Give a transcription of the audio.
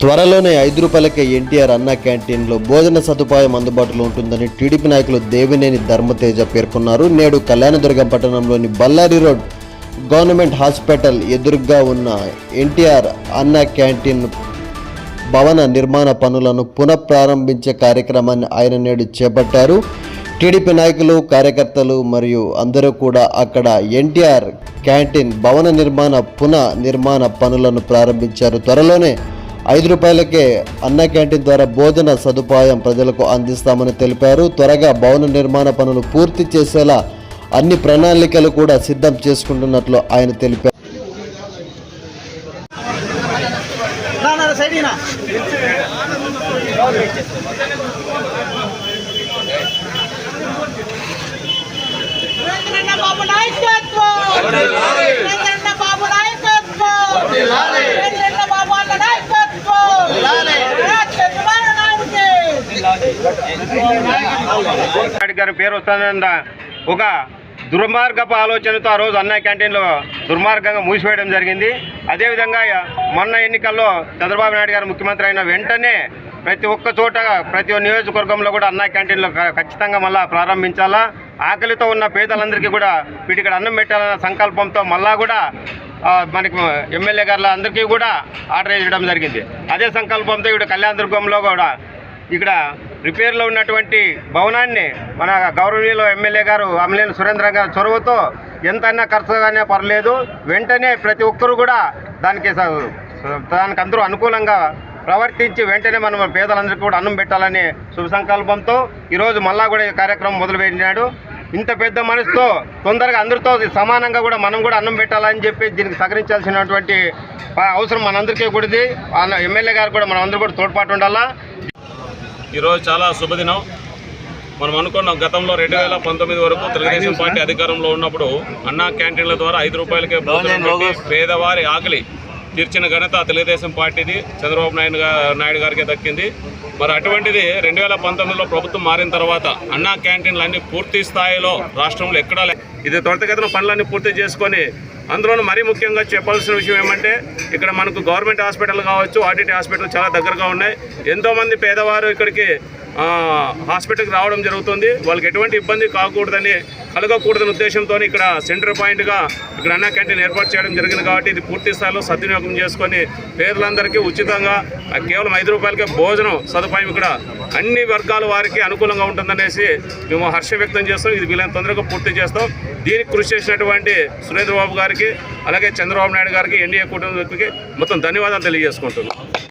త్వరలోనే ఐదు రూపాయలకే ఎన్టీఆర్ అన్న క్యాంటీన్లో భోజన సదుపాయం అందుబాటులో ఉంటుందని టీడీపీ నాయకులు దేవినేని ధర్మతేజ పేర్కొన్నారు. నేడు కళ్యాణదుర్గం పట్టణంలోని బల్లారి రోడ్ గవర్నమెంట్ హాస్పిటల్ ఎదురుగా ఉన్న ఎన్టీఆర్ అన్న క్యాంటీన్ భవన నిర్మాణ పనులను పునఃప్రారంభించే కార్యక్రమాన్ని ఆయన నేడు చేపట్టారు. టీడీపీ నాయకులు కార్యకర్తలు మరియు అందరూ కూడా అక్కడ ఎన్టీఆర్ క్యాంటీన్ భవన నిర్మాణ పునః నిర్మాణ పనులను ప్రారంభించారు. త్వరలోనే ఐదు రూపాయలకే అన్న క్యాంటీన్ ద్వారా భోజన సదుపాయం ప్రజలకు అందిస్తామని తెలిపారు. త్వరగా భవన నిర్మాణ పనులు పూర్తి చేసేలా అన్ని ప్రణాళికలు కూడా సిద్ధం చేసుకుంటున్నట్లు ఆయన తెలిపారు. నాయకత్వం సురేంద్రన్న బాబు నాయకత్వం సురేంద్రన్న బాబు అన్న నాయకత్వం చంద్రబాబు నాయుడికి నాయుడు గారి పేరు వస్తుందన్న ఒక దుర్మార్గపు ఆలోచనతో ఆ రోజు అన్న క్యాంటీన్లో దుర్మార్గంగా మూసివేయడం జరిగింది. అదేవిధంగా మొన్న ఎన్నికల్లో చంద్రబాబు నాయుడు గారు ముఖ్యమంత్రి అయిన వెంటనే ప్రతి ఒక్క చోట ప్రతి ఒక్క నియోజకవర్గంలో కూడా అన్న క్యాంటీన్లో ఖచ్చితంగా మళ్ళీ ప్రారంభించాలా? ఆకలితో ఉన్న పేదలందరికీ కూడా వీటికి అన్నం పెట్టాలన్న సంకల్పంతో మళ్ళా కూడా మనకి ఎమ్మెల్యే గారుల అందరికీ కూడా ఆర్డర్ చేయడం జరిగింది. అదే సంకల్పంతో ఇక్కడ కళ్యాణ దుర్గంలో కూడా ఇక్కడ రిపేర్లో ఉన్నటువంటి భవనాన్ని మన గౌరవనీయులు ఎమ్మెల్యే గారు అమ్మలేని సురేంద్ర గారి చొరవతో ఎంతైనా ఖర్చుగానే పర్లేదు. వెంటనే ప్రతి ఒక్కరు కూడా దానికి స- దానికి అందరూ అనుకూలంగా ప్రవర్తించి వెంటనే మనం పేదలందరికీ కూడా అన్నం పెట్టాలనే శుభ సంకల్పంతో ఈరోజు మళ్ళా కూడా ఈ కార్యక్రమం మొదలుపెట్టినాడు. ఇంత పెద్ద మనసుతో తొందరగా అందరితో సమానంగా కూడా మనం కూడా అన్నం పెట్టాలని చెప్పి దీనికి సహకరించాల్సినటువంటి అవసరం మనందరికీ కూడా ఎమ్మెల్యే గారు కూడా మనం అందరూ కూడా తోడ్పాటు ఉండాలా? ఈరోజు చాలా శుభదినం. మనం అనుకున్నాం గతంలో రెండు వేల పంతొమ్మిది వరకు తెలుగుదేశం పార్టీ అధికారంలో ఉన్నప్పుడు అన్నా క్యాంటీన్ల ద్వారా ఐదు రూపాయలకే పేదవారి ఆకలి తీర్చిన ఘనత తెలుగుదేశం పార్టీది. చంద్రబాబు నాయుడు నాయుడు గారికి దక్కింది. మరి అటువంటిది రెండు వేల పంతొమ్మిదిలో ప్రభుత్వం మారిన తర్వాత అన్నా క్యాంటీన్లు అన్ని పూర్తి స్థాయిలో రాష్ట్రంలో ఎక్కడా ఇది త్వరితగతిన పనులన్నీ పూర్తి చేసుకొని అందులోనూ మరీ ముఖ్యంగా చెప్పాల్సిన విషయం ఏమంటే ఇక్కడ మనకు గవర్నమెంట్ హాస్పిటల్ కావచ్చు ఆర్టీటీ హాస్పిటల్ చాలా దగ్గరగా ఉన్నాయి. ఎంతోమంది పేదవారు ఇక్కడికి హాస్పిటల్కి రావడం జరుగుతుంది. వాళ్ళకి ఎటువంటి ఇబ్బంది కాకూడదని కలగకూడదని ఉద్దేశంతో ఇక్కడ సెంటర్ పాయింట్గా ఇక్కడ అన్న క్యాంటీన్ ఏర్పాటు చేయడం జరిగింది కాబట్టి ఇది పూర్తి స్థాయిలో సద్వినియోగం చేసుకొని పేదలందరికీ ఉచితంగా కేవలం ఐదు రూపాయలకే భోజనం సదుపాయం ఇక్కడ అన్ని వర్గాల వారికి అనుకూలంగా ఉంటుందనేసి మేము హర్ష వ్యక్తం చేస్తాం. ఇది వీళ్ళని తొందరగా పూర్తి చేస్తాం. దీనికి కృషి చేసినటువంటి సురేంద్రబాబు గారికి అలాగే చంద్రబాబు నాయుడు గారికి ఎన్డీఏ కూటమి వ్యక్తికి మొత్తం ధన్యవాదాలు తెలియజేసుకుంటున్నాం.